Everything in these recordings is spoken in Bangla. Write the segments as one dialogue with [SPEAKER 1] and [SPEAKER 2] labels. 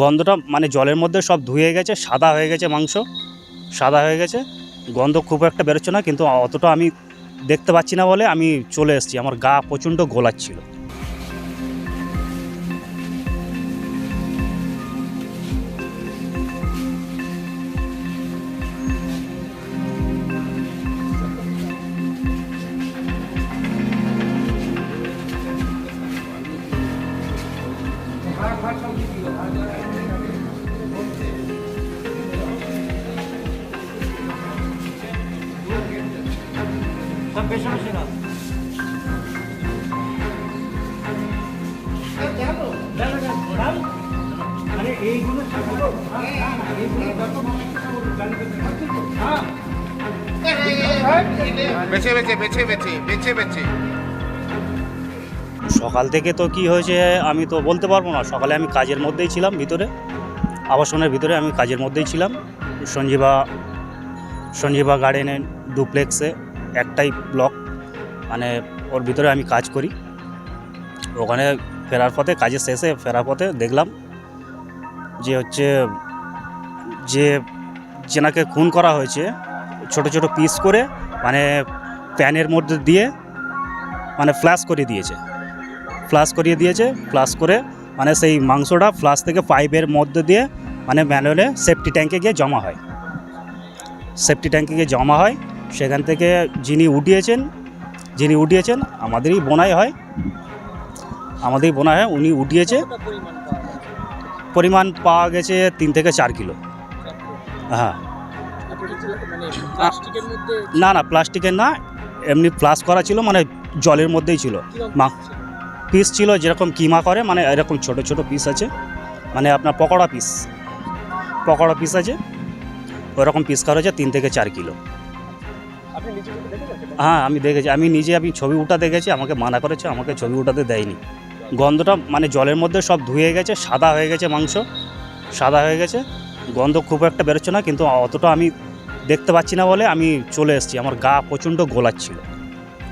[SPEAKER 1] গন্ধটা মানে জলের মধ্যে সব ধুয়ে গেছে, সাদা হয়ে গেছে মাংস, সাদা হয়ে গেছে। গন্ধ খুব একটা বেরোচ্ছে না, কিন্তু অতটা আমি দেখতে পাচ্ছি না বলে আমি চলে এসেছি। আমার গা প্রচণ্ড গোলাচ্ছিল। সকাল থেকে তো কি হয়েছে, আমি তো বলতে পারব না। সকালে আমি কাজের মধ্যেই ছিলাম ভিতরে। আবাসনের ভিতরে আমি কাজের মধ্যেই ছিলাম। সঞ্জীবা সঞ্জীবা গার্ডেনের ডুপ্লেক্সে একটাই ব্লক মানে ওর ভিতরে আমি কাজ করি। ওখানে ফেরার পথে, কাজের শেষে ফেরার পথে দেখলাম যে হচ্ছে, যে যেনাকে খুন করা হয়েছে, ছোট ছোট পিস করে মানে প্যানের মধ্যে দিয়ে মানে ফ্ল্যাশ করে দিয়েছে। ফ্লাশ করিয়ে দিয়েছে ফ্লাশ করে মানে সেই মাংসটা ফ্লাশ থেকে পাইপের মধ্যে দিয়ে মানে ম্যানুয়ালে সেফটি ট্যাঙ্কে গিয়ে জমা হয়। সেফটি ট্যাঙ্কে গিয়ে জমা হয় সেখান থেকে যিনি উঠিয়েছেন যিনি উঠিয়েছেন, আমাদেরই বোনাই হয়। আমাদেরই বোনাই হয়, উনি উঠিয়েছে। পরিমাণ পাওয়া গেছে তিন থেকে চার কিলো। হ্যাঁ। না না, প্লাস্টিকের না, এমনি ফ্লাশ করা ছিল মানে জলের মধ্যেই ছিল। মা, পিস ছিল যেরকম কিমা করে মানে এরকম ছোট ছোট পিস আছে। মানে আপনার পকোড়া পিস। পকোড়া পিস আছে, ওরকম পিস করা হয়েছে তিন থেকে চার কিলো। হ্যাঁ আমি দেখেছি। আমি নিজে আমি ছবি উঠাতে গেছি আমাকে মানা করেছে, আমাকে ছবি উঠাতে দেয়নি। গন্ধটা মানে জলের মধ্যে সব ধুয়ে গেছে, সাদা হয়ে গেছে মাংস, সাদা হয়ে গেছে। গন্ধ খুব একটা বেরোচ্ছে না, কিন্তু অতটা আমি দেখতে পাচ্ছি না বলে আমি চলে এসেছি। আমার গা প্রচণ্ড গোলাচ্ছিল।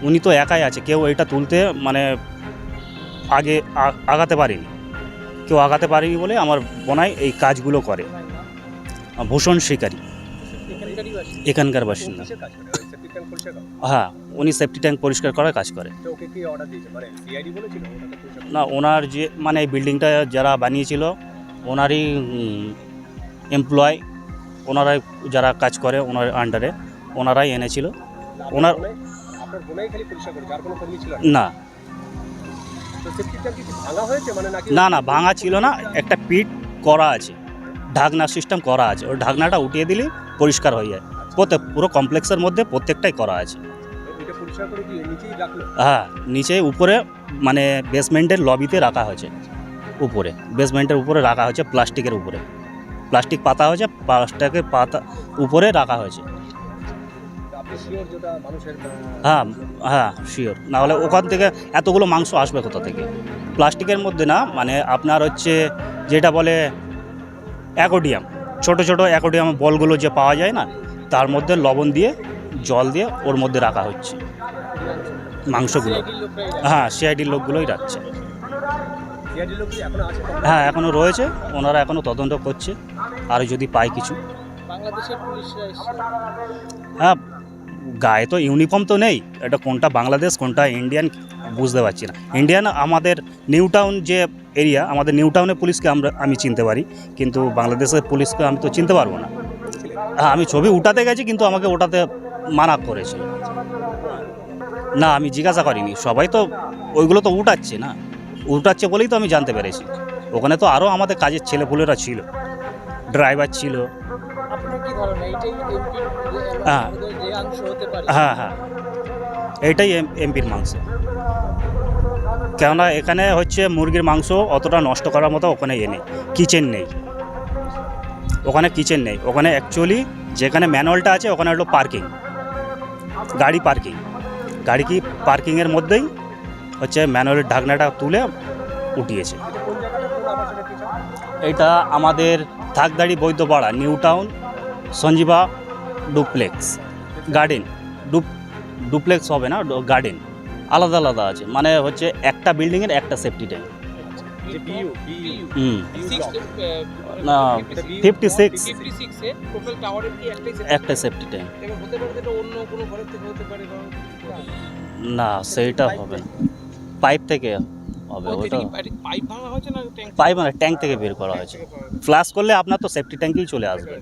[SPEAKER 1] উনি তো একাই আছে, কেউ এটা তুলতে মানে আগে আগাতে পারেনি। কেউ আগাতে পারেনি বলে আমার বোনাই এই কাজগুলো করে। ভূষণ শিকারী। এখানকার বাসিন্দা। হ্যাঁ উনি সেফটি ট্যাঙ্ক পরিষ্কার করার কাজ করে। না ওনার যে মানে এই বিল্ডিংটা যারা বানিয়েছিল ওনারই এমপ্লয় ওনারাই যারা কাজ করে ওনার আন্ডারে ওনারাই এনেছিল। ওনার না?
[SPEAKER 2] মানে
[SPEAKER 1] না না ভাঙা ছিল না একটা পিট করা আছে। ঢাকনা সিস্টেম করা আছে। ওই ঢাকনাটা উঠিয়ে দিলে পরিষ্কার হয়ে যায়। প্রত্যেক পুরো কমপ্লেক্সের মধ্যে প্রত্যেকটাই করা আছে। হ্যাঁ নিচে উপরে মানে বেসমেন্টের লবিতে রাখা হয়েছে। উপরে বেসমেন্টের উপরে রাখা হয়েছে প্লাস্টিকের উপরে। প্লাস্টিক পাতা হয়েছে প্লাস্টিকের পাতা উপরে রাখা হয়েছে। হ্যাঁ হ্যাঁ শিওর না হলে ওখান থেকে এতগুলো মাংস আসবে কোথা থেকে? প্লাস্টিকের মধ্যে না মানে আপনার হচ্ছে যেটা বলে অ্যাকোডিয়াম। ছোট ছোট অ্যাকোডিয়াম বলগুলো যে পাওয়া যায় না, তার মধ্যে লবণ দিয়ে, জল দিয়ে ওর মধ্যে রাখা হচ্ছে। মাংসগুলো। হ্যাঁ সিআইডির লোকগুলোই রাখছে। হ্যাঁ এখনও রয়েছে। ওনারা এখনও তদন্ত করছে। আর যদি পায় কিছু। হ্যাঁ গায়ে তো ইউনিফর্ম তো নেই। এটা কোনটা বাংলাদেশ, কোনটা ইন্ডিয়ান বুঝতে পারছি না। ইন্ডিয়ান আমাদের নিউ টাউন যে এরিয়া আমাদের নিউ টাউনের পুলিশকে আমরা আমি চিনতে পারি। কিন্তু বাংলাদেশের পুলিশকে আমি তো চিনতে পারব না। হ্যাঁ আমি ছবি উঠাতে গেছি কিন্তু আমাকে ওটাতে মানা করেছিল না আমি জিজ্ঞাসা করিনি। সবাই তো ওইগুলো তো উঠাচ্ছে না। উঠাচ্ছে বলেই তো আমি জানতে পেরেছি। ওখানে তো আরও আমাদের কাজের ছেলেপুলেরা ছিল। ড্রাইভার ছিল। হ্যাঁ।
[SPEAKER 2] যে অংশ হতে পারে?
[SPEAKER 1] হ্যাঁ হ্যাঁ। এটাই এম- এমপির মাংস। কেননা এখানে হচ্ছে মুরগির মাংস অতটা নষ্ট করার মতো ওখানে এ নেই, কিচেন নেই। ওখানে কিচেন নেই, ওখানে অ্যাকচুয়ালি যেখানে ম্যানুয়ালটা আছে ওখানে হলো পার্কিং, গাড়ি পার্কিং। গাড়ি কি পার্কিংয়ের মধ্যেই হচ্ছে ম্যানুয়ালের ঢাকনাটা তুলে উঠিয়েছে।
[SPEAKER 2] এটা
[SPEAKER 1] আমাদের Thakdari Baidyapara, New Town, Sanjiba duplex. Garden, dope, duplex হবে না, গার্ডেন। আলাদা আলাদা আছে। মানে হচ্ছে একটা বিল্ডিংয়ের একটা সেফটি ট্যাঙ্ক
[SPEAKER 2] বিইউ
[SPEAKER 3] হুম। না ফিফটি সিক্স? একটা সেফটি ট্যাঙ্ক না সেইটা হবে। পাইপ থেকে হবে ওটা
[SPEAKER 1] পাইপ ভাঙা হয়েছে না
[SPEAKER 3] পাইপ মানে ট্যাঙ্ক থেকে বের করা হয়েছে। ফ্লাশ করলে আপনার তো সেফটি ট্যাঙ্কেই চলে আসবে।